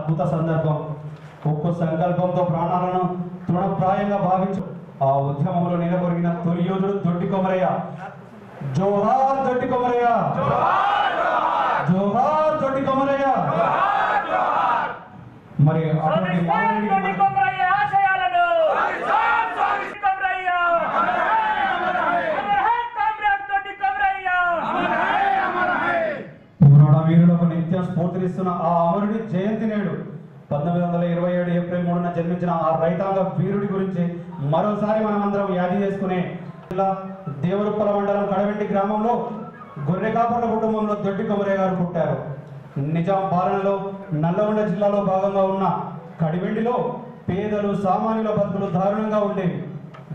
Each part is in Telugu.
అద్భుత సందర్భం. ఒక్క సంకల్పంతో ప్రాణాలను తృణప్రాయంగా భావించు. ఆ ఉద్యమంలో నిలబొరిగిన తొలి యోధుడు దొడ్డి కొమరయ్య. జోహార్ దొడ్డి కొమరయ్య. జోహార్ దొడ్డి కొమరయ్య. మరి అటువంటి మానవుడికి తోటి మన- కొమరయ్య ఆశయాలను కొమరయ్య అమర్ హై కామ్రేడ్ తోటి కొమరయ్య పోరాట వీరులకు నిత్యం స్ఫూర్తినిస్తున్న ఆ అమరుడి జయంతి నేడు పంతొమ్మిది వందల ఇరవై ఏడు ఏప్రిల్ మూడున జన్మించిన ఆ రైతాంగ వీరుడి గురించి మరోసారి మనమందరం యాది చేసుకునే జిల్లా దేవరుప్పల మండలం కడవెంటి గ్రామంలో గొర్రెకాపర్ల కుటుంబంలో దొడ్డి కొమరయ్య గారు పుట్టారు. నిజాం పాలనలో నల్లగొండ జిల్లాలో భాగంగా ఉన్న కడివెండిలో పేదలు సామాన్యుల బతుకులు దారుణంగా ఉండేవి.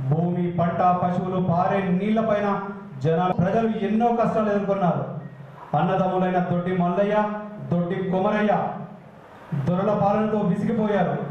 భూమి పంట పశువులు పారే నీళ్ళపైన జనాలు ప్రజలు ఎన్నో కష్టాలు ఎదుర్కొన్నారు. అన్నదమ్ములైన దొడ్డి మల్లయ్య దొడ్డి కొమరయ్య దొరల పాలనతో విసిగిపోయారు.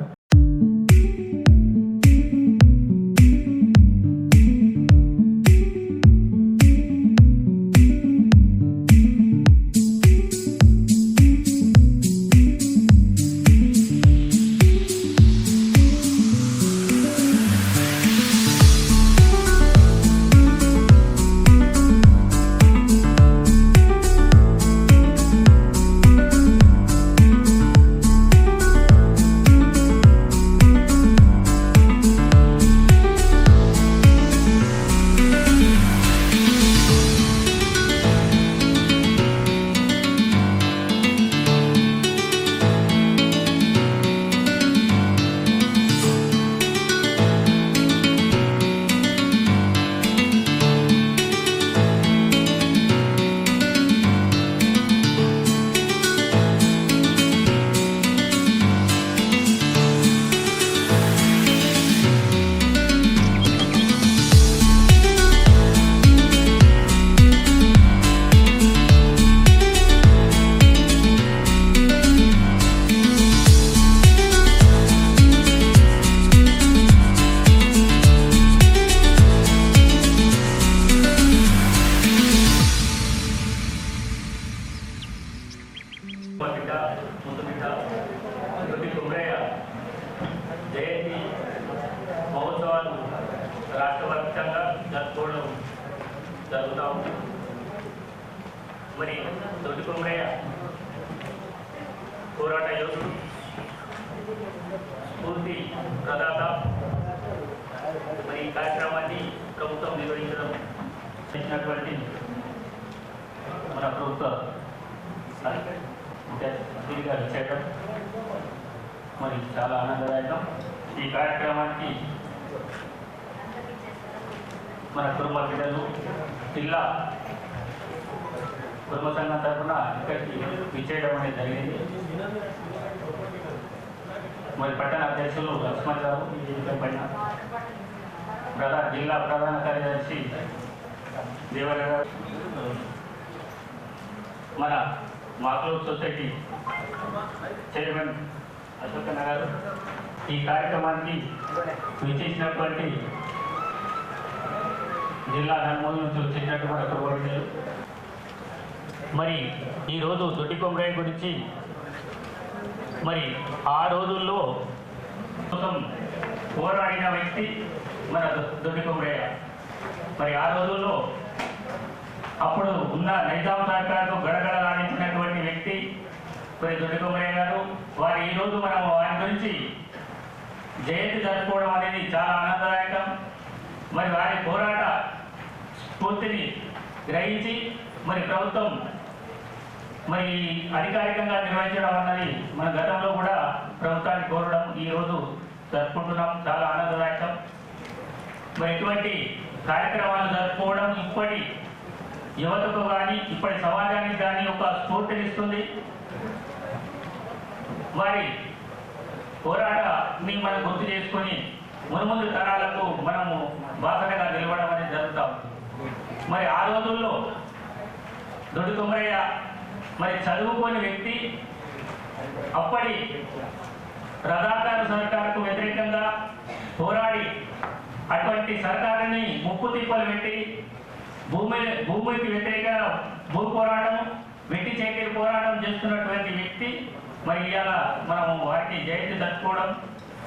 మరి పట్టణ అధ్యక్షులు లక్ష్మణ్ గారు ప్రధాన జిల్లా ప్రధాన కార్యదర్శి దేవర గారు. మన మాక్లూర్ సొసైటీ చైర్మన్ అశోక్ గారు. ఈ కార్యక్రమానికి విచ్చేసినటువంటి జిల్లా నలుమూల నుంచి వచ్చేసినటువంటి కుటుంబాలు మరి ఈరోజు దొడ్డి కొమరయ్య గురించి మరి ఆ రోజుల్లో కోసం పోరాడిన వ్యక్తి మన దొ- దొడ్డి కొమరయ్య మరి ఆ రోజుల్లో అప్పుడు ఉన్న నైజాం సర్కార్కు గడగడలాడించినటువంటి వ్యక్తి మరి దొడ్డి కొమరయ్య గారు. వారు ఈ రోజు మనం వారి గురించి జయంతి జరుపుకోవడం అనేది చాలా ఆనందదాయకం. మరి వారి పోరాట స్ఫూర్తిని గ్రహించి మరి ప్రభుత్వం మరి అధికారికంగా నిర్వహించడం అన్నది మన గతంలో కూడా ప్రభుత్వాన్ని కోరడం ఈ రోజు జరుపుకుంటున్నాం. చాలా ఆనందదాయకం. మరి ఇటువంటి కార్యక్రమాలు జరుపుకోవడం ఇప్పటి యువతకు కానీ ఇప్పటి సమాజానికి కానీ ఒక స్ఫూర్తినిస్తుంది. వారి పోరాటాన్ని మనం గుర్తు చేసుకొని మునుముందు తరాలకు మనము బాసటగా నిలవడం అనేది జరుగుతాం మరి ఆ రోజుల్లో దొడ్డు కొమరయ్య మరి చదువుకోని వ్యక్తి అప్పటి రజాకారు సర్కారుకు వ్యతిరేకంగా పోరాడి అటువంటి సర్కారుని ముప్పు తిప్పలు పెట్టి భూమి భూమికి వ్యతిరేక భూ పోరాటం వెట్టి చేకిరి పోరాటం చేస్తున్నటువంటి వ్యక్తి మరి ఇవాళ మనం వారికి జయంతి తట్టుకోవడం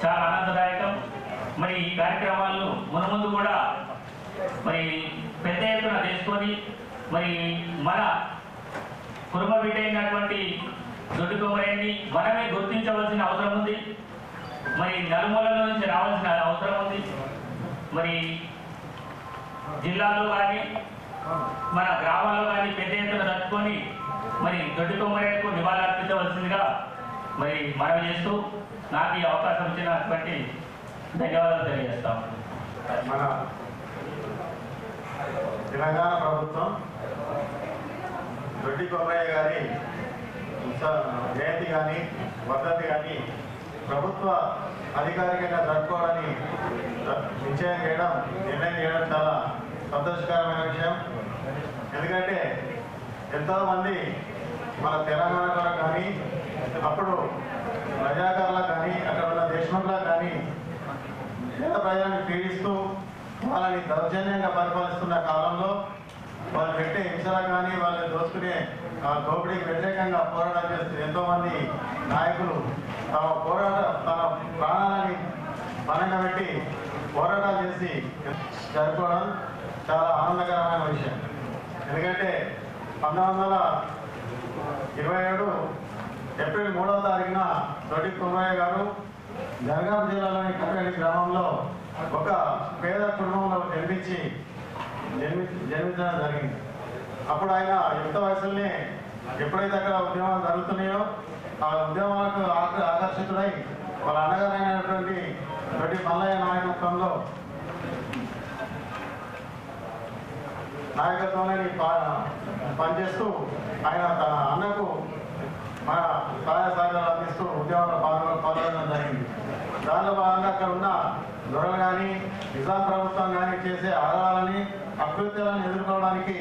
చాలా ఆనందదాయకం. మరి ఈ కార్యక్రమాలను మునుముందు కూడా మరి పెద్ద ఎత్తున తీసుకొని మరి మన కుటుంబ బిడ్డైనటువంటి దొడ్డు దొడ్డి మనమే గుర్తించవలసిన అవసరం ఉంది. మరి నలుమూలల నుంచి రావాల్సిన అవసరం ఉంది. మరి జిల్లాలో కానీ మన గ్రామాల్లో కానీ పెద్ద ఎత్తున తట్టుకొని మరి దొడ్డి కొమ్మరేకు నివాళులర్పించవలసిందిగా మరి మనవి చేస్తూ నాకు ఈ అవకాశం ఇచ్చినటువంటి ధన్యవాదాలు తెలియజేస్తాం మన తెలంగాణ ప్రభుత్వం దొడ్డి కొబ్బయ్య గారి జయంతి కానీ వర్ధంతి కానీ ప్రభుత్వ అధికారికంగా జరుపుకోవాలని నిశ్చయం చేయడం నిర్ణయం చేయడం చాలా సంతోషకరమైన విషయం. ఎందుకంటే ఎంతోమంది మన తెలంగాణలో కానీ అప్పుడు ప్రజాకారులకు కానీ అక్కడ ఉన్న దేశంలో కానీ పేద ప్రజలను పీడిస్తూ వాళ్ళని దౌర్జన్యంగా పరిపాలిస్తున్న కాలంలో వాళ్ళు పెట్టే హింసలు కానీ వాళ్ళని దోచుకునే దోపిడీకి వ్యతిరేకంగా పోరాటం చేస్తున్న ఎంతోమంది నాయకులు తమ పోరాట తమ ప్రాణాలని పనంగా పెట్టి పోరాటాలు చేసి జరుపుకోవడం చాలా ఆనందకరమైన విషయం. ఎందుకంటే పంతొమ్మిది వందల ఇరవై ఏడు ఏప్రిల్ మూడవ తారీఖున తొడి కుమ్మయ్య గారు జనగాం జిల్లాలోని కుక్కడి గ్రామంలో ఒక పేద కుటుంబంలో జన్మించి జన్మి జన్మించడం జరిగింది. అప్పుడు ఆయన యుక్త వయసులోనే ఎప్పుడైతే అక్కడ ఉద్యమాలు జరుగుతున్నాయో ఆ ఉద్యమాలకు ఆక- ఆకర్షితుడై వాళ్ళ అన్నగారైనటువంటి రెడ్డి మల్లయ్య నాయకత్వంలో నాయకత్వంలోని పనిచేస్తూ ఆయన తన అన్నకు మన సహాయ సహకారాలు అందిస్తూ ఉద్యమంలో పాల్గొన పాల్గొనడం జరిగింది. దానిలో భాగంగా అక్కడ ఉన్న దొరలు కానీ నిజాం ప్రభుత్వం కానీ చేసే ఆధారాలని అభ్యర్థులను ఎదుర్కోవడానికి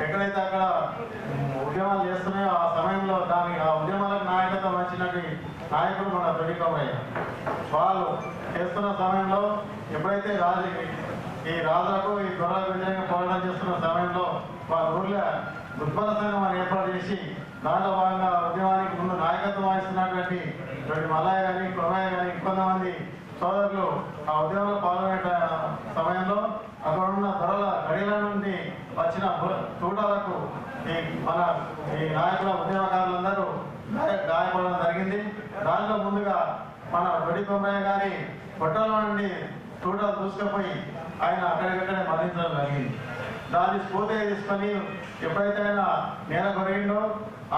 ఎక్కడైతే అక్కడ ఉద్యమాలు చేస్తున్నాయో ఆ సమయంలో దాని ఆ ఉద్యమాలకు నాయకత్వం వచ్చినటువంటి నాయకుడు మన తొలి వాళ్ళు చేస్తున్న సమయంలో ఎప్పుడైతే రాజు ఈ రాజులకు ఈ దొరలకు వ్యతిరేకంగా పోరాటం చేస్తున్న సమయంలో వాళ్ళ ఊర్లో దుర్బల సంఘం అని ఏర్పాటు చేసి దాంట్లో భాగంగా ఉద్యమానికి ముందు నాయకత్వం వహిస్తున్నటువంటి ఇటువంటి మల్లయ్య కానీ కొరయ్య కానీ ఇంకొంతమంది సోదరులు ఆ ఉద్యమంలో పాల్గొనే సమయంలో అక్కడ ఉన్న ధరల గడిల నుండి వచ్చిన చూడాలకు ఈ మన ఈ నాయకుల ఉద్యమకారులందరూ గాయపడడం జరిగింది. దానిలో ముందుగా మన బడి కొమ్మయ్య గారి పొట్టలో నుండి చూడాలు దూసుకుపోయి ఆయన అక్కడికక్కడే మరణించడం జరిగింది. దాన్ని స్ఫూర్తిగా తీసుకొని ఎప్పుడైతే ఆయన నేల కొరిగిండో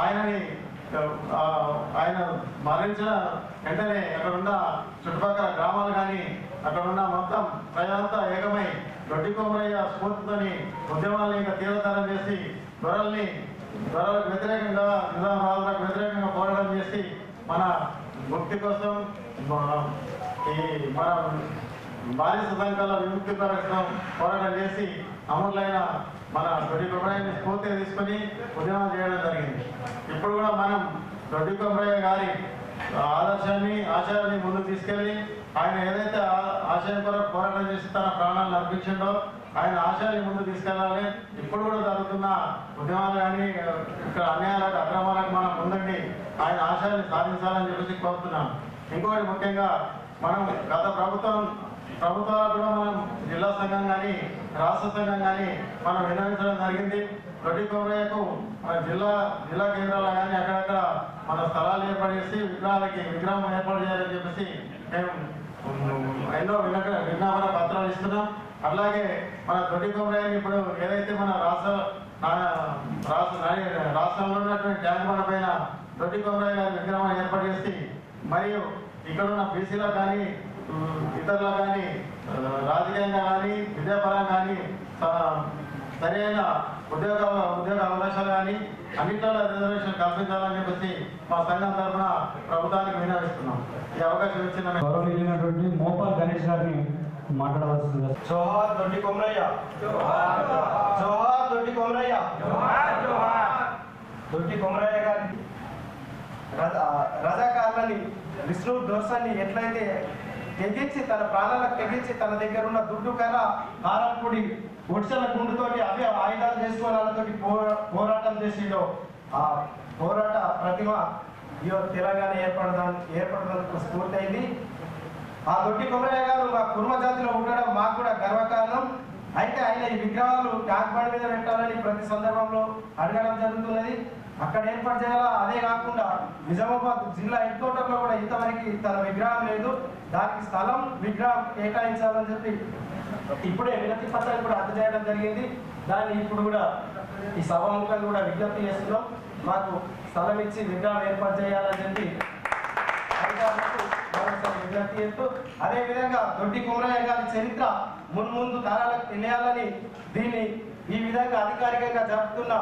ఆయనని ఆయన మరణించిన వెంటనే అక్కడున్న చుట్టుపక్కల గ్రామాలు కానీ అక్కడ ఉన్న మొత్తం ప్రజలంతా ఏకమై దొడ్డి కోమరయ్య స్ఫూర్తితోని ఉద్యమాలను ఇంకా తీవ్రతరం చేసి దొరల్ని దొరలకు వ్యతిరేకంగా నిజాం రాజులకు వ్యతిరేకంగా పోరాటం చేసి మన ముక్తి కోసం ఈ మన బానిస సంఘాల విముక్తి కోసం పోరాటం చేసి అమరులైన మన దొడ్డి కొమ్మరయ్యని స్ఫూర్తిగా తీసుకొని ఉద్యమం చేయడం జరిగింది. ఇప్పుడు కూడా మనం దొడ్డి కొమ్మరయ్య గారి ఆదర్శాన్ని ఆశయాన్ని ముందు తీసుకెళ్ళి ఆయన ఏదైతే ఆశయం కొరకు పోరాటం చేసి తన ప్రాణాలను అర్పించిండో ఆయన ఆశయాన్ని ముందు తీసుకెళ్ళాలి. ఇప్పుడు కూడా జరుగుతున్న ఉద్యమాలు కానీ ఇక్కడ అన్యాయాలకు అక్రమాలకు మనం ముందండి ఆయన ఆశయాన్ని సాధించాలని చెప్పేసి కోరుతున్నాం ఇంకోటి ముఖ్యంగా మనం గత ప్రభుత్వం ప్రభుత్వాలు కూడా మనం జిల్లా సంఘం కానీ రాష్ట్ర సంఘం కానీ మనం విన్నవించడం జరిగింది. ప్రతి కొమరయ్యకు మన జిల్లా జిల్లా కేంద్రాలు కానీ అక్కడక్కడ మన స్థలాలు ఏర్పడేసి విగ్రహాలకి విగ్రహం ఏర్పాటు చేయాలని చెప్పేసి మేము ఎన్నో వినక విజ్ఞాపన పత్రాలు ఇస్తున్నాం. అలాగే మన దొడ్డి కొమరాయని ఇప్పుడు ఏదైతే మన రాష్ట్ర రాష్ట్ర రాష్ట్రంలో ఉన్నటువంటి ట్యాంక్ బండ పైన దొడ్డి కొమరాయ గారి విగ్రహం ఏర్పాటు చేసి మరియు ఇక్కడ ఉన్న బీసీలో కానీ ఇతరులు కానీ రాజకీయంగా కానీ విద్యాపరంగా కానీ సరైన ఉద్యోగ ఉద్యోగ అవకాశాలు కానీ అన్నింటిలో రిజర్వేషన్ కల్పించాలని చెప్పేసి మా సంఘం తరఫున ప్రభుత్వానికి విన్నవిస్తున్నాం ఈ అవకాశం ఇచ్చిన గౌరవనీయులైనటువంటి మోపాల్ గణేష్ గారిని మాట్లాడవలసిందిగా. జోహార్ దొడ్డి కొమరయ్య. జోహార్ దొడ్డి కొమరయ్య. దొడ్డి కొమరయ్య గారి రజ- రజాకారులని విష్ణు దోషాన్ని ఎట్లయితే తెగించి తన ప్రాణాలకు తెగించి తన దగ్గర ఉన్న దుడ్డు కర్ర కారపొడి ఒడిసెల గుండుతోటి అవే ఆయుధాలు చేసుకుని వాళ్ళతోటి పోరాటం చేసిండో. ఆ పోరాట ప్రతిమ తెలంగాణ ఏర్పడదా ఏర్పడడానికి స్ఫూర్తి అయింది ఆ దొడ్డి కొమరయ్య గారు మా కుర్మ జాతిలో ఉండడం మాకు కూడా గర్వకారణం. అయితే ఆయన ఈ విగ్రహాలు ట్యాంక్ బండ్ మీద పెట్టాలని ప్రతి సందర్భంలో అడగడం జరుగుతున్నది. అక్కడ ఏర్పాటు చేయాలా? అదే కాకుండా నిజామాబాద్ జిల్లా హెడ్ క్వార్టర్లో కూడా ఇంతవరకు తన విగ్రహం లేదు. దానికి స్థలం విగ్రహం కేటాయించాలని చెప్పి ఇప్పుడే వినతి పత్రాలు కూడా అందజేయడం జరిగింది. దాన్ని ఇప్పుడు కూడా ఈ సభాముఖంగా కూడా విజ్ఞప్తి చేస్తున్నాం. మాకు స్థలం ఇచ్చి విగ్రహం ఏర్పాటు చేయాలని చెప్పి విజ్ఞప్తి చేస్తూ అదే విధంగా దొడ్డి కుమరయ్య గారి చరిత్ర మున్ముందు తరాలకు తెలియాలని దీన్ని ఈ విధంగా అధికారికంగా జరుపుతున్న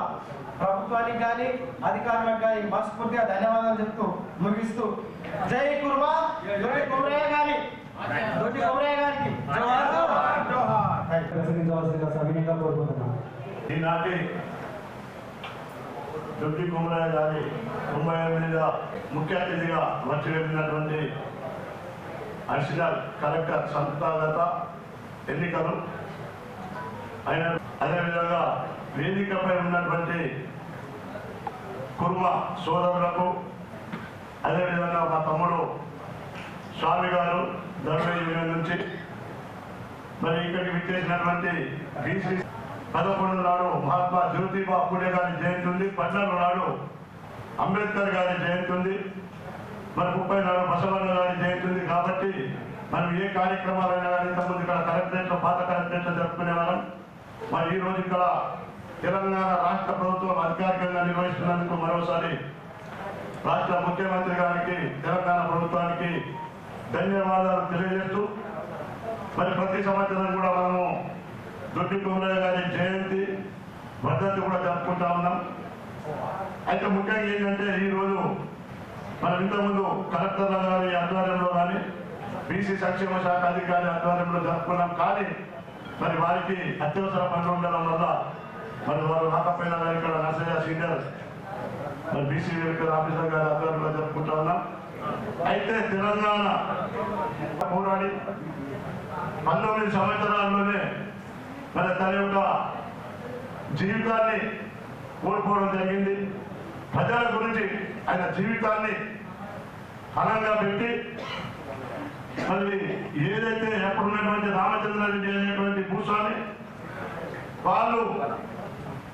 ప్రభుత్వానికి కానీ అధికారులకు కానీ మనస్ఫూర్తిగా ధన్యవాదాలు చెప్తూ ముగిస్తూ. జై కుర్మా దొడ్డి కుమరయ్య గారి. దొడ్డి కుమరయ్య గారికి. ప్రసంగించవలసిందిగా కోరుకుంటున్నాను ఈనాటి దొడ్డి కుమరయ్య గారి ముఖ్య అతిథిగా వచ్చి వెళ్ళినటువంటి అడిషనల్ కలెక్టర్ సంస్థాగత ఎన్నికలు. అయిన అదేవిధంగా వేదికపై ఉన్నటువంటి కుర్మ సోదరులకు అదేవిధంగా మా తమ్ముడు స్వామి గారు ధర్మ యూనియన్ నుంచి మరి ఇక్కడికి విచ్చేసినటువంటి బీసీ పదకొండు నాడు మహాత్మా జ్యోతిబా పూడే గారి జయంతి ఉంది పద్నాలుగు నాడు అంబేద్కర్ గారి జయంతి ఉంది మరి ముప్పై నాడు బసవన్న గారి జయంతి ఉంది కాబట్టి మనం ఏ కార్యక్రమాలైనా కానీ ఇంతకుముందు ఇక్కడ కలెక్టరేట్లో పాత కలెక్టరేట్లో జరుపుకునే వాళ్ళం. మరి ఈ రోజు ఇక్కడ తెలంగాణ రాష్ట్ర ప్రభుత్వం అధికారికంగా నిర్వహిస్తున్నందుకు మరోసారి రాష్ట్ర ముఖ్యమంత్రి గారికి తెలంగాణ ప్రభుత్వానికి ధన్యవాదాలు తెలియజేస్తూ మరి ప్రతి సంవత్సరం కూడా మనము దొడ్డి కుమరయ్య గారి జయంతి వర్ధంతి కూడా జరుపుకుంటా ఉన్నాం. అయితే ముఖ్యంగా ఏంటంటే ఈరోజు మనం ఇంతకుముందు కలెక్టర్ల గారి ఆధ్వర్యంలో కానీ బీసీ సంక్షేమ శాఖ అధికారి ఆధ్వర్యంలో జరుపుకున్నాం. కానీ మరి వారికి అత్యవసర పనులు ఉండడం వల్ల మరి వారు రాకపోయినా కానీ ఇక్కడ నర్సయ్య సీనియర్. మరి బీసీ వెల్ఫేర్ ఆఫీసర్ గారి ఆధ్వర్యంలో జరుపుకుంటా ఉన్నాం. అయితే తెలంగాణ పోరాడి పంతొమ్మిది సంవత్సరాల్లోనే మరి తన యొక్క జీవితాన్ని కోల్పోవడం జరిగింది. ప్రజల గురించి ఆయన జీవితాన్ని ఫలంగా పెట్టి మళ్ళీ ఏదైతే అప్పుడున్నటువంటి రామచంద్రారెడ్డి అనేటువంటి భూస్వామి వాళ్ళు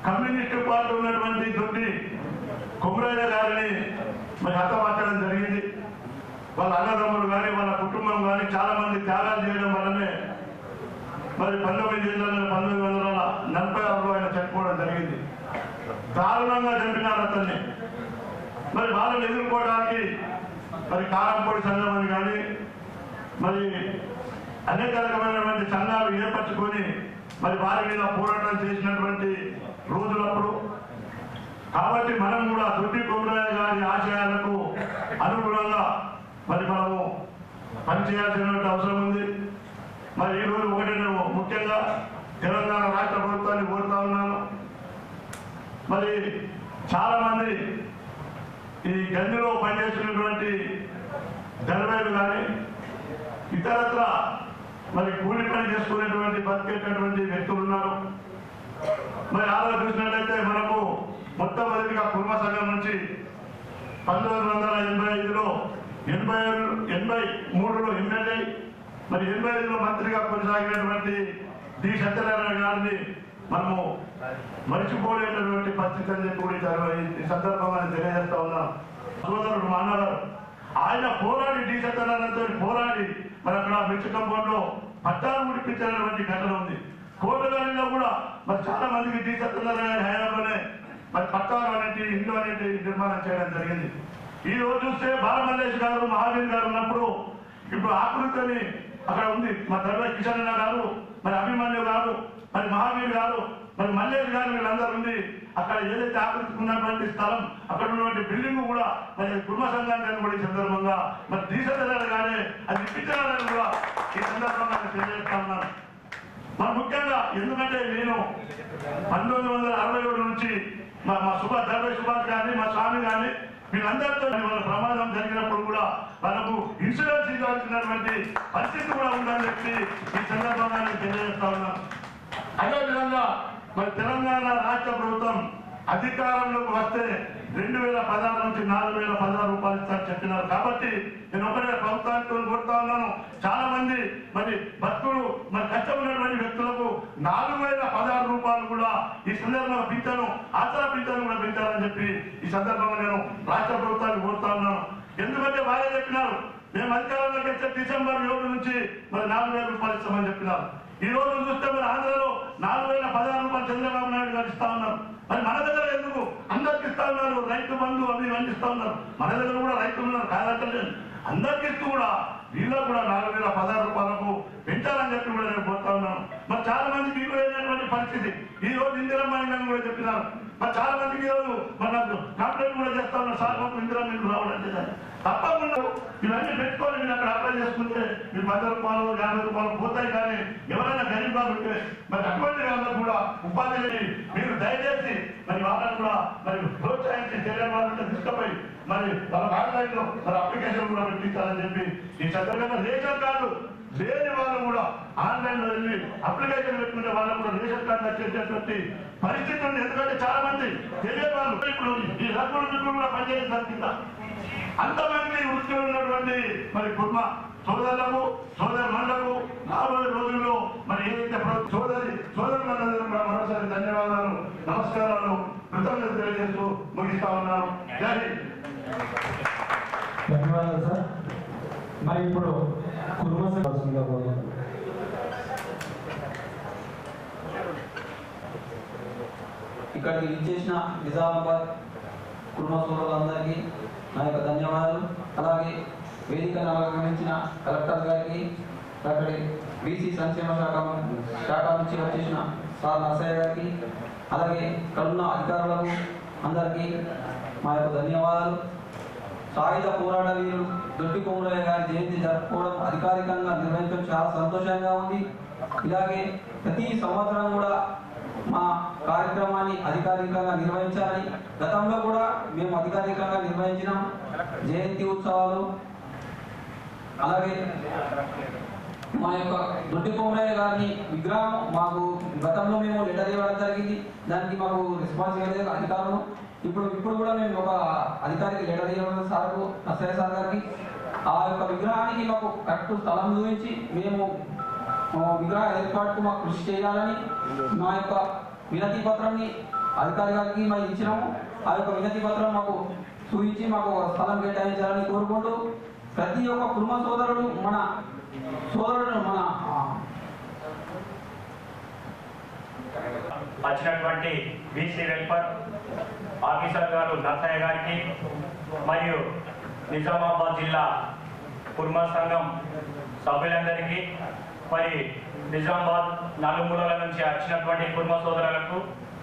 కమ్యూనిస్టు పార్టీ ఉన్నటువంటి దొడ్డి కుమరాజ గారిని మరి హతమార్చడం జరిగింది. వాళ్ళ అన్నదమ్ములు కానీ వాళ్ళ కుటుంబం కానీ చాలా మంది త్యాగాలు చేయడం వల్లనే మరి పంతొమ్మిది జిల్లాలో పంతొమ్మిది వందల నలభై ఆరులో ఆయన చనిపోవడం జరిగింది. దారుణంగా చంపినారు అతన్ని. మరి వాళ్ళని ఎదుర్కోవడానికి మరి కారంపొడి సంఘం అని కానీ మరి అనేక రకమైనటువంటి సంఘాలు ఏర్పరచుకొని మరి వారి మీద పోరాటం చేసినటువంటి రోజులప్పుడు. కాబట్టి మనం కూడా దుడ్డి కొమరయ్య గారి ఆశయాలకు అనుగుణంగా మరి మనము పనిచేయాల్సినటువంటి అవసరం ఉంది. మరి ఈ రోజు ఒకటి నేను ముఖ్యంగా తెలంగాణ రాష్ట్ర ప్రభుత్వాన్ని కోరుతా ఉన్నాను. మరి చాలామంది ఈ గందిలో పనిచేసినటువంటి దళవేలు కానీ ఇతరత్ర మరి కూలి పని చేసుకునేటువంటి బతికేటటువంటి వ్యక్తులు ఉన్నారు. మరి ఆలో చూసినట్లయితే మనకు మొట్టమొదటిగా కుటుంబ సంఘం నుంచి పంతొమ్మిది వందల ఎనభై ఐదులో ఎనభై ఎనభై మూడులో ఎమ్మెల్యే మరి ఎనభై ఐదులో మంత్రిగా కొనసాగినటువంటి డి. సత్యనారాయణ గారిని మనము మర్చిపోలేనటువంటి పరిస్థితి అని చెప్పి కూడా ఈ సందర్భంగా తెలియజేస్తా ఉన్నాను సోదరుడు మా ఆయన పోరాడి డి. సత్యనారాయణతో పోరాడి మరి అక్కడ మిర్చి కంపౌండ్లో పట్టాలు ముడిపించినటువంటి ఘటన ఉంది. కోటగారిలో కూడా మరి చాలా మందికి డి సత్యనారాయణ హయాంలోనే మరి పట్టాలు అనేటి ఇల్లు అనేటి నిర్మాణం చేయడం జరిగింది. ఈ రోజు చూస్తే బాలమల్లేష్ గారు మహావీర్ గారు ఉన్నప్పుడు ఇప్పుడు ఆకృతి అని అక్కడ ఉంది. మా ధర్మ కిషన్ గారు మరి అభిమన్యు గారు మరి మహావీర్ గారు మరి మల్లేష్ గారు వీళ్ళందరూ ఉంది అక్కడ ఏదైతే ఆకృతికి ఉన్నటువంటి స్థలం అక్కడ ఉన్నటువంటి బిల్డింగ్ కూడా మరి కుటుంబ సంఘాన్ని కూడా ఈ సందర్భంగా మరి తీసేదారు కానీ అది ఇప్పించాలని కూడా ఈ సందర్భంగా తెలియజేస్తా ఉన్నాను. మరి ముఖ్యంగా ఎందుకంటే నేను పంతొమ్మిది వందల అరవై ఏడు నుంచి మా మా సుభాష్ ధర్మ సుభాష్ కానీ మా స్వామి కానీ వీళ్ళందరితో వాళ్ళ ప్రమాదం జరిగినప్పుడు కూడా మనకు ఇన్సూరెన్స్ ఇవ్వాల్సినటువంటి పరిస్థితి కూడా ఉందని చెప్పి ఈ సందర్భంగా నేను తెలియజేస్తా ఉన్నాం అదేవిధంగా మరి తెలంగాణ రాష్ట్ర ప్రభుత్వం అధికారంలోకి వస్తే రెండు వేల పదహారు నుంచి నాలుగు వేల పదహారు రూపాయలు ఇస్తారని చెప్పినారు. కాబట్టి నేను ఒకటే ప్రభుత్వానికి కొడతా ఉన్నాను. చాలా మంది మరి భక్తులు మరి కష్టం ఉన్నటువంటి వ్యక్తులకు నాలుగు వేల పదహారు రూపాయలు కూడా ఈ సందర్భంగా పింఛను ఆచార పింఛను కూడా పెంచాలని చెప్పి ఈ సందర్భంగా నేను రాష్ట్ర ప్రభుత్వానికి కోరుతా ఉన్నాను. ఎందుకంటే వారే చెప్పినారు మేము అధికారంలోకి వచ్చే డిసెంబర్ ఏడు నుంచి మరి నాలుగు వేల రూపాయలు ఇస్తామని చెప్పినారు. ఈ రోజు చూస్తే మరి ఆంధ్రలో నాలుగు వేల పదహారు రూపాయలు చంద్రబాబు నాయుడు గారు ఇస్తా ఉన్నారు. మరి మన దగ్గర ఎందుకు? అందరికి ఇస్తా ఉన్నారు. రైతు బంధు అవి ఇవన్నీ ఇస్తా ఉన్నారు. మన దగ్గర కూడా రైతులు ఉన్నారు. కాదంటలేదు అందరికి ఇస్తూ కూడా వీళ్ళకు కూడా నాలుగు వేల పదహారు రూపాయలకు పెంచాలని చెప్పి కూడా నేను పోతా ఉన్నాను. మరి చాలా మందికి ఇప్పుడు పరిస్థితి. ఈ రోజు ఇందిరమ్మ కూడా చెప్పినారు. మరి చాలా మందికి ఈరోజు మరి నాకు కంప్లైంట్ కూడా చేస్తా ఉన్నారు. సార్ మాకు ఇందిరమ్మ రావడం రావడం తప్పకుండా ఇవన్నీ పెట్టుకొని మీరు అక్కడ అప్లై చేసుకుంటే మీరు పది రూపాయలు యాభై రూపాయలు పోతాయి కానీ ఎవరైనా గరీబ్ వాళ్ళు ఉంటే మరి అటువంటి వాళ్ళకు కూడా ఉపాధి లేని మీరు దయచేసి మరి వాళ్ళని కూడా మరి ప్రోత్సహించి తెలియని వాళ్ళంటే తీసుకుపోయి మరి వాళ్ళ ఆన్లైన్లో మరి అప్లికేషన్ కూడా పెట్టించాలని చెప్పి ఈ సందర్భంగా రేషన్ కార్డు లేని వాళ్ళు కూడా ఆన్లైన్లో వెళ్ళి అప్లికేషన్ పెట్టుకునే వాళ్ళు కూడా రేషన్ కార్డు వచ్చేటటువంటి పరిస్థితి ఉంది. ఎందుకంటే చాలా మంది తెలియని వాళ్ళు ఇప్పుడు ఈ రత్న కూడా పనిచేయడానికి కింద అంతమంది వృత్తిలో ఉన్నటువంటి మరి కుటుంబ సోదరులకు సోదరు మండలకు రాబోయే రోజుల్లో మరి ఏదైతే సోదరి సోదరులందరూ మరోసారి ధన్యవాదాలు నమస్కారాలు కృతజ్ఞత తెలియజేస్తూ ముగిస్తా ఉన్నాను ధన్యవాదాలు సార్. మరి ఇప్పుడు కుటుంబ సభ్యులుగా. ఇక్కడికి ఇచ్చేసిన నిజామాబాద్ కుటుంబ సోదరులందరికీ నా యొక్క ధన్యవాదాలు అలాగే వేదికను అలంకరించిన కలెక్టర్ గారికి అక్కడి బీసీ సంక్షేమ శాఖ శాఖ నుంచి వచ్చేసిన సార్ నర్సయ్య గారికి అలాగే కరుణ అధికారులకు అందరికీ మా యొక్క ధన్యవాదాలు. సాయుధ పోరాట వీరులు దొడ్డి కొమరయ్య గారి జయంతి జరుపుకోవడం అధికారికంగా నిర్వహించడం చాలా సంతోషంగా ఉంది. ఇలాగే ప్రతి సంవత్సరం కూడా మా కార్యక్రమాన్ని అధికారికంగా నిర్వహించాలి. గతంలో కూడా మేము అధికారికంగా నిర్వహించినాం. జయంతి ఉత్సవాలు. అలాగే మా యొక్క దొడ్డి కొమరయ్య గారిని విగ్రహం మాకు గతంలో మేము లెటర్ ఇవ్వడం జరిగింది. దానికి మాకు రెస్పాన్స్ ఇవ్వలేదు అధికారులు ఇప్పుడు ఇప్పుడు కూడా మేము ఒక అధికారికి లెటర్ ఇవ్వడం సార్కు నర్సయ్య సార్ గారికి. ఆ యొక్క విగ్రహానికి మాకు కరెక్ట్ స్థలం చూపించి మేము విగ్రహ ఏర్పాటుకు మాకు కృషి చేయాలని మా యొక్క వినతి పత్రాన్ని అధికారి గారికి మేము ఇచ్చినాము. ఆ యొక్క వినతి పత్రం మాకు చూపించి మాకు స్థలం కేటాయించాలని కోరుకుంటూ ప్రతి ఒక్క కుటుంబ సోదరుడు మన సోదరుడు మన వచ్చినటువంటి బీసీ వెల్ఫర్ ఆఫీసర్ గారు నర్సయ్య గారికి మరియు నిజామాబాద్ జిల్లా కుర్మ సంఘం సభ్యులందరికీ మరి నిజామాబాద్ నలుమూలల నుంచి వచ్చినటువంటి కుటుంబ సోదరులకు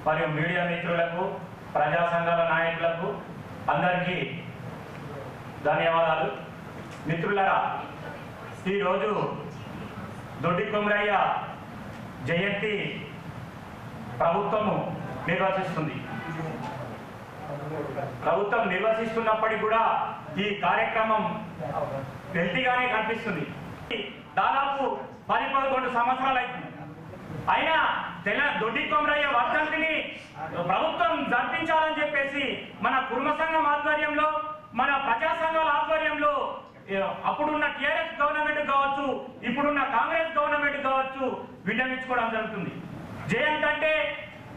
మరియు మీడియా మిత్రులకు ప్రజా సంఘాల నాయకులకు అందరికీ ధన్యవాదాలు. మిత్రులరా ఈరోజు దొడ్డి కొమరయ్య జయంతి ప్రభుత్వము నిర్వహిస్తుంది ప్రభుత్వం నిర్వహిస్తున్నప్పటికీ కూడా ఈ కార్యక్రమం వెల్తిగానే కనిపిస్తుంది. దాదాపు పది పదకొండు సంవత్సరాలు అవుతుంది అయినా తెల దొడ్డి కొమరయ్య వర్ధంతిని ప్రభుత్వం జరిపించాలని చెప్పేసి మన కుర్మ సంఘం ఆధ్వర్యంలో మన ప్రజా సంఘాల ఆధ్వర్యంలో అప్పుడున్న టిఆర్ఎస్ గవర్నమెంట్ కావచ్చు ఇప్పుడున్న కాంగ్రెస్ గవర్నమెంట్ కావచ్చు విన్నవించుకోవడం జరుగుతుంది. జయంత్ అంటే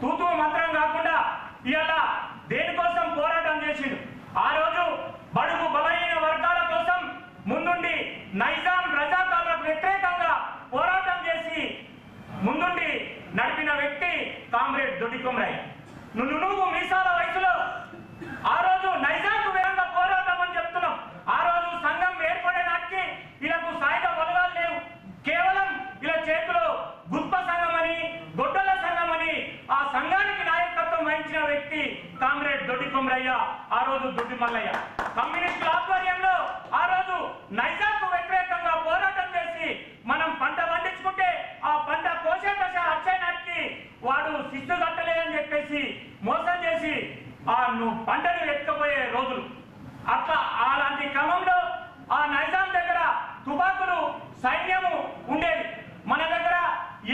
తూతూ మంత్రం కాకుండా ఇవాళ దేనికోసం పోరాటం చేసిండు? ఆ రోజు బడుగు బలహీన వర్గాల కోసం ముందుండి నైజాం రజాకారులకు వ్యతిరేకంగా పోరాటం చేసి ముందుండి నడిపిన వ్యక్తి కామ్రేడ్ దొడ్డి నువ్వు నువ్వు మీసాల వయసులో ఆ రోజు నైజాంకు విధంగా పోరాటం అని చెప్తున్నాం. ఆ రోజు సంఘం ఏర్పడే నాటికి వీళ్ళకు సాయుధ బలగాలు లేవు. కేవలం వీళ్ళ చేతిలో గుప్ప సంఘం అని గొడ్డల సంఘం అని ఆ సంఘానికి నాయకత్వం వహించిన వ్యక్తి కామ్రేడ్ దొడ్డి కొమరయ్య ఆ రోజు దొడ్డి మల్లయ్య. కమ్యూనిస్టులు ఆధ్వర్యంలో ఆ రోజు నైజాంకు వ్యతిరేకంగా పోరాటం చేసి మనం పంట పండించుకుంటే ఆ పంట కోసే దశ వచ్చే నాటికి వాడు శిస్తు కట్టలేదని చెప్పేసి మోసం చేసి బిడ్డను యువకులు అట్లా అలాంటి క్రమంలో ఆ నైజాం దగ్గర తుపాకులు సైన్యము ఉండేది. మన దగ్గర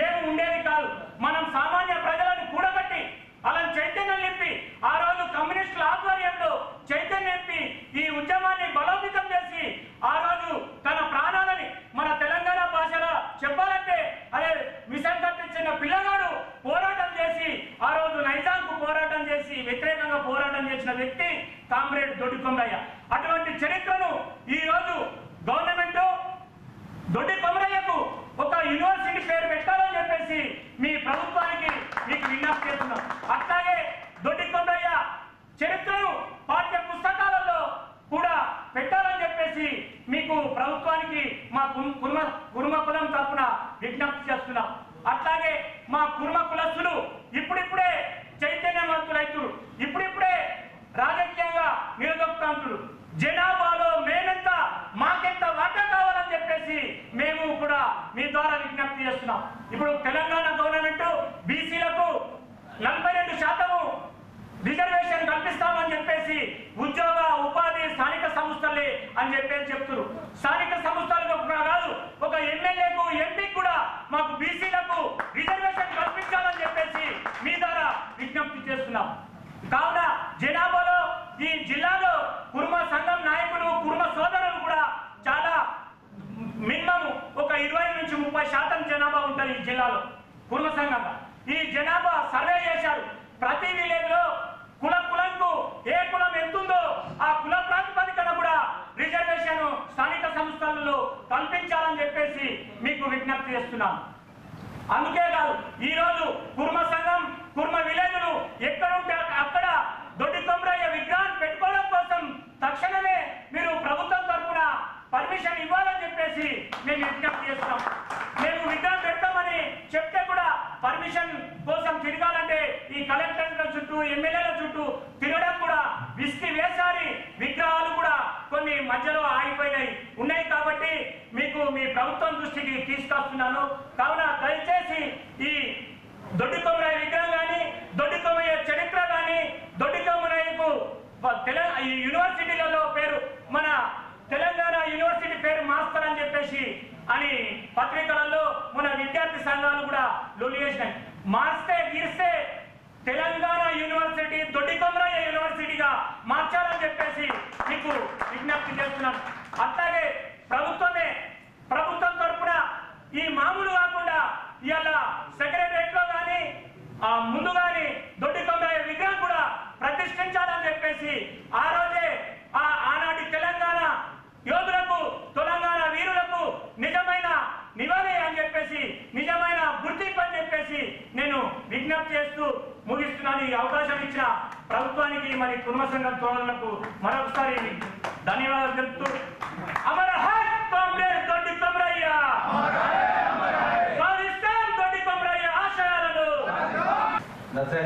ఏమి ఉండేది కాదు. మనం సామాన్య ప్రజలను కూడగట్టి అలా చైతన్యం నింపి ఆ రోజు కమ్యూనిస్టుల ఆధ్వర్యంలో చైతన్యం నింపి ఈ ఉద్యమాన్ని బలోపేతం చేసి ఆ రోజు తన ప్రాణాలని మన తెలంగాణ భాషలో చెప్పాలంటే అదే మిషన్ కట్టించిన పిల్లగాడు పోరాటం చేసి ఆ రోజు నైజాంకు పోరాటం చేసి వ్యతిరేకంగా పోరాటం చేసిన వ్యక్తి కామ్రేడ్ దొడ్డి కొమరయ్య అటువంటి చరిత్రను ఈ రోజు గవర్నమెంట్ దొడ్డి కొమరయ్యకు ఒక యూనివర్సిటీ పేరు పెట్టాలని చెప్పేసి మీ ప్రభుత్వానికి మీకు విజ్ఞప్తి చేస్తున్నాం. అట్లాగే దొడ్డి కొమరయ్య చరిత్రను పాఠ్య పుస్తకాలలో కూడా పెట్టాలని చెప్పేసి మీకు ప్రభుత్వానికి మా కుర్మ- కుర్మ కులం తరఫున విజ్ఞప్తి చేస్తున్నాం. అట్లాగే మా కుర్మ కులస్తులు ఇప్పుడిప్పుడే చైతన్యవంతులైతురు. ఇప్పుడు రాజకీయంగా నిలదొక్కంతులు జనాభాలో మేమెంత మాకెంత వాటా కావాలని చెప్పేసి మేము కూడా మీ ద్వారా విజ్ఞప్తి చేస్తున్నాం. ఇప్పుడు తెలంగాణ గవర్నమెంట్ బీసీలకు నలభై రెండు శాతము రిజర్వేషన్ కల్పిస్తామని చెప్పేసి ఉద్యోగ ఉపాధి స్థానిక సంస్థలే అని చెప్పేసి చెప్తున్నారు. స్థానిక సంస్థలకు కాదు ఒక ఎమ్మెల్యేకు ఎంపీ కూడా మాకు బీసీలకు రిజర్వేషన్ కల్పించాలని చెప్పేసి మీ ద్వారా విజ్ఞప్తి చేస్తున్నాం. కావున జనాభా ఈ జిల్లాలో కుర్మ సంఘం నాయకులు కుర్మ సోదరులు కూడా చాలా మినిమం ఒక ఇరవై నుంచి ముప్పై శాతం జనాభా ఉంటుంది ఈ జిల్లాలో కుర్మ సంఘంగా. ఈ జనాభా సర్వే చేశారు. ప్రతి విలేజ్లో కుల కులంకు ఏ కులం ఎంతుందో ఆ కుల ప్రాతిపదికన కూడా రిజర్వేషన్ స్థానిక సంస్థలలో కల్పించాలని చెప్పేసి మీకు విజ్ఞప్తి చేస్తున్నాం. అందుకే కాదు ఈ రోజు కుర్మ సంఘం కుర్మ విలేజ్లు ఎక్కడుంటే అక్కడ దొడ్డి కొమరయ్య విగ్రహాన్ని పెట్టుకోవడం కోసం తక్షణమే మీరు ప్రభుత్వం తరఫున పర్మిషన్ ఇవ్వాలని చెప్పేసి మేము విజ్ఞప్తి చేస్తున్నాం. మేము విగ్రహం పెడతామని చెప్తే కూడా పర్మిషన్ కోసం తిరగాలంటే ఈ కలెక్టర్ల చుట్టూ ఎమ్మెల్యేల చుట్టూ తిరగడం కూడా విసికి వేసారి విగ్రహాలు కూడా కొన్ని మధ్యలో ఆగిపోయినాయి. ఉన్నాయి కాబట్టి మీకు మీ ప్రభుత్వం దృష్టికి తీసుకొస్తున్నాను. కావున దయచేసి ఈ దొడ్డి కొమరయ్య విగ్రహం కానీ దొడ్డి కొమరయ్య చరిత్ర కానీ దొడ్డి కొమరయ్యకు తెలంగాణ ఈ యూనివర్సిటీలలో పేరు మన తెలంగాణ యూనివర్సిటీ పేరు మాస్తారని చెప్పేసి అని పత్రికలలో మన విద్యార్థి సంఘాలు కూడా లొల్లి చేసినాయి. మార్స్తే గీస్తే తెలంగాణ యూనివర్సిటీ దొడ్డి కొమరయ్య యూనివర్సిటీగా మార్చాలని చెప్పేసి మీకు విజ్ఞప్తి చేస్తున్నాను. అట్లాగే ప్రభుత్వమే ప్రభుత్వం తరఫున ఈ మామూలు కాకుండా ఇవాళ సెక్రటరియట్లో కానీ ఆ ముందు కానీ దొడ్డి కొమరయ్య విగ్రహం కూడా ప్రతిష్ఠించాలని చెప్పేసి ఆ రోజే ఆ ఆనాటి తెలంగాణ యోధులకు తెలంగాణ వీరులకు నిజమైన నివాళి అని చెప్పేసి నిజమైన గుర్తింపు అని చెప్పేసి నేను విజ్ఞప్తి చేస్తూ ముగిస్తున్నాను. ఈ అవకాశం ఇచ్చిన ప్రభుత్వానికి మరి కుటుంబ సంఘం తోడలకు మరొకసారి ధన్యవాదాలు తెలుపుతూ అమర హర్ దొడ్డి కొమరయ్య సాధిస్తాం దొడ్డి కొమరయ్య ఆశయాలను!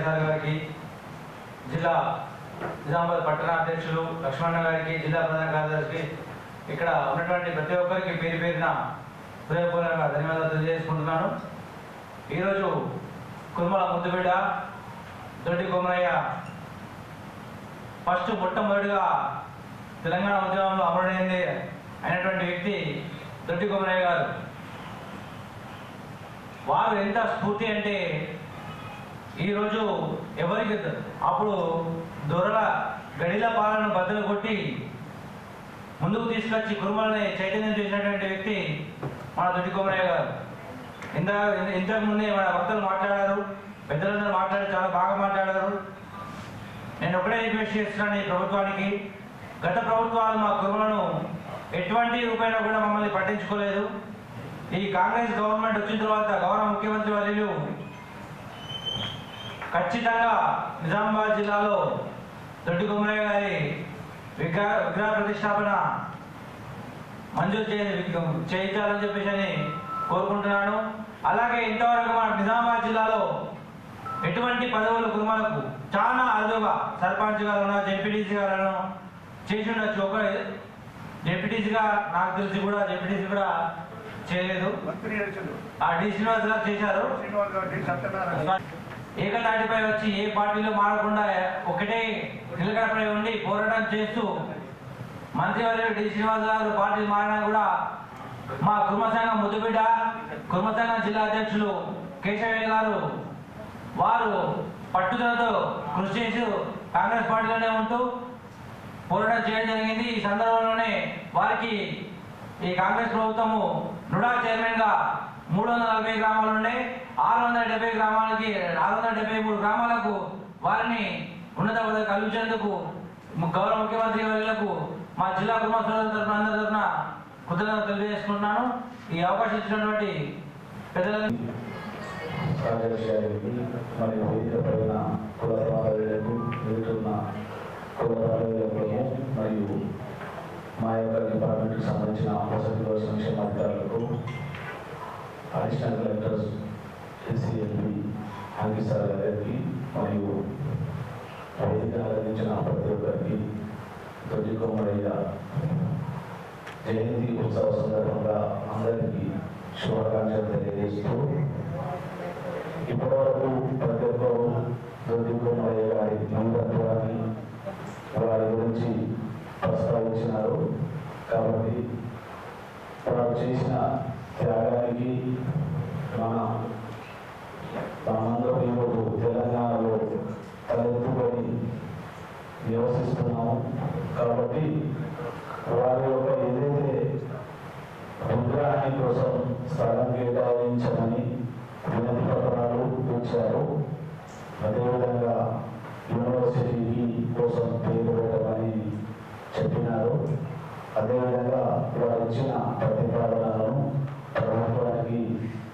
సార్ గారికి జిల్లా నిజామాబాద్ పట్టణ అధ్యక్షులు లక్ష్మణ గారికి జిల్లా ప్రధాన కార్యదర్శి ఇక్కడ ఉన్నటువంటి ప్రతి ఒక్కరికి పేరు పేరున హృదయపూర్వక ధన్యవాదాలు తెలియజేసుకుంటున్నాను. ఈరోజు కుర్మల ముద్దుబిడ్డ దొడ్డి కొమరయ్య ఫస్ట్ మొట్టమొదటిగా తెలంగాణ ఉద్యమంలో అమరుడైంది అయినటువంటి వ్యక్తి దొడ్డి కొమరయ్య గారు. వారు ఎంత స్ఫూర్తి అంటే ఈరోజు ఎవరికి అప్పుడు దొరల గడిల పాలన బద్దలు కొట్టి ముందుకు తీసుకొచ్చి గురుమల్ని చైతన్యం చేసినటువంటి వ్యక్తి మన దొడ్డి కొమరయ్య గారు. ఇంత ఇంతకు ముందే మన భక్తులు మాట్లాడారు పెద్దలందరూ మాట్లాడి చాలా బాగా మాట్లాడారు. నేను ఒకటే రిక్వెస్ట్ చేస్తున్నాను ఈ ప్రభుత్వానికి. గత ప్రభుత్వాలు మా గురువులను ఎటువంటి రూపాయినా కూడా మమ్మల్ని పట్టించుకోలేదు. ఈ కాంగ్రెస్ గవర్నమెంట్ వచ్చిన తర్వాత గౌరవ ముఖ్యమంత్రి వర్యులు ఖచ్చితంగా నిజామాబాద్ జిల్లాలో దొడ్డి కొమరయ్య గారి విగ్రహ విగ్రహ ప్రతిష్టాపన మంజూరు చే చేయించాలని చెప్పేసి అని కోరుకుంటున్నాను. అలాగే ఇంతవరకు మన నిజామాబాద్ జిల్లాలో ఎటువంటి పదవులు కుటుంబాలకు చాలా అరుదుగా సర్పంచ్ గారు జెడ్పీటీసీ గారు చేసి ఉండొచ్చు. ఒక జెడ్పీటీసీగా నాకు తెలిసి కూడా జెడ్పీటీసీ కూడా చేయలేదు. ఆ డి శ్రీనివాస్ గారు చేశారు. ఏకతాటిపై వచ్చి ఏ పార్టీలో మారకుండా ఒకటే నిలకడపై ఉండి పోరాటం చేస్తూ మంత్రివర్యులు డి. శ్రీనివాస్ గారు పార్టీ మారినా కూడా మా కుర్మ సంఘం ముద్దుబిడ్డ కుర్మ సంఘం జిల్లా అధ్యక్షులు కేశవేణి గారు వారు పట్టుదలతో కృషి చేసి కాంగ్రెస్ పార్టీలోనే ఉంటూ పోరాటం చేయడం జరిగింది. ఈ సందర్భంలోనే వారికి ఈ కాంగ్రెస్ ప్రభుత్వము నుడా చైర్మన్గా మూడు వందల నలభై గ్రామాలు ఉండే ఆరు వందల డెబ్బై గ్రామాలకి ఆరు వందల డెబ్బై మూడు గ్రామాలకు వారిని ఉన్నత పదవి కల్పించేందుకు గౌరవ ముఖ్యమంత్రి వర్యులకు మా జిల్లా కుటుంబ సోదరుల తరఫున అందరి తరఫున కృతజ్ఞతలు తెలియజేసుకుంటున్నాను. ఈ అవకాశం ఇచ్చినటువంటి పెద్దలకు మరియు వేదిక పైన కుల బాధలకు వెళ్తున్న కుల బాధలకు మరియు మా యొక్క డిపార్ట్మెంట్కి సంబంధించిన వసతిలో సంక్షేమ అధికారులకు అడిషనల్ కలెక్టర్స్ ఎస్సీఎల్పి అంకిసార్ గారికి మరియు వేదిక అందించిన ప్రతి ఒక్కరికి తొలి కొమ్మరయ్య జయంతి ఉత్సవ సందర్భంగా అందరికీ శుభాకాంక్షలు తెలియజేస్తూ ఇప్పటివరకు ప్రతి ఒక్కరు జ్యోతికుమారయ్య గారి నమ్మకత్వాన్ని వారి గురించి ప్రస్తావించినారు. కాబట్టి వారు చేసిన త్యాగానికి మన నివసిస్తున్నాము. కాబట్టి వారి యొక్క ఏదైతే విగ్రహాన్ని కోసం స్థలం కేటాయించమని వినతి పత్రాలు ఇచ్చారు. అదేవిధంగా యూనివర్సిటీ కోసం పేరు పెట్టమని చెప్పినారు. అదేవిధంగా వారు ఇచ్చిన ప్రతిపాదనలను ప్రభుత్వానికి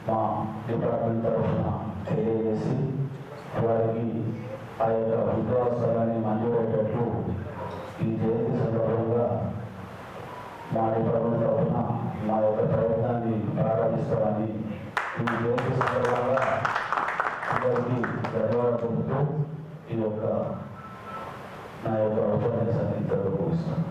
మా డిపార్ట్మెంట్ తరఫున తెలియజేసి వారికి ఆ యొక్క విగ్రహ స్థలాన్ని ప్రారంభిస్తామని ఈ జయంతి సందర్భంగా అందరికీ ధన్యవాదాలు చెబుతూ ఈ యొక్క నా యొక్క ఉపన్యాసాన్ని ఇంతలో ముగిస్తాను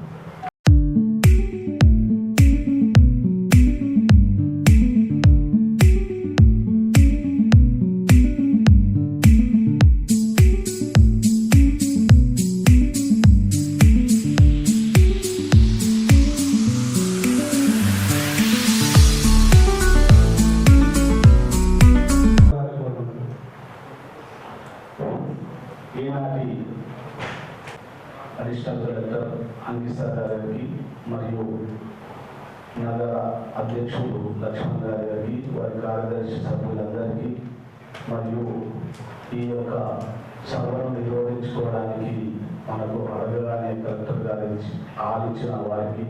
మనకు అడగగానే కలెక్టర్ గారు ఇచ్చి- ఆలిచ్చిన వారికి.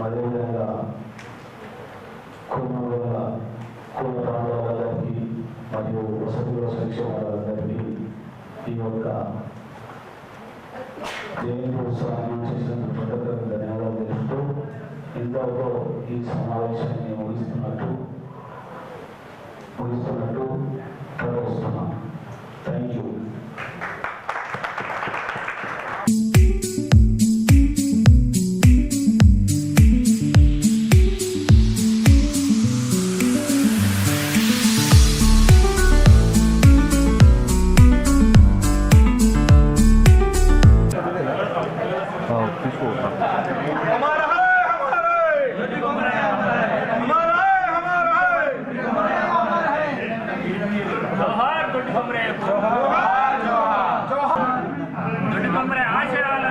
అదేవిధంగా కుటుంబంలో కుల ప్రాంతాలందరికీ మరియు వసతిలో సంక్షేమ వాళ్ళందరికీ ఈ యొక్క జయంతి ఉత్సవాన్ని చేసినందుకు కృతజ్ఞతలు ధన్యవాదాలు తెలుపుతూ ఇంతవరకు ఈ సమావేశాన్ని ముగిస్తున్నట్టు ముగిస్తున్నట్టు ప్రకటిస్తున్నాం థ్యాంక్ యూ जोहार गुड आशीर्वाद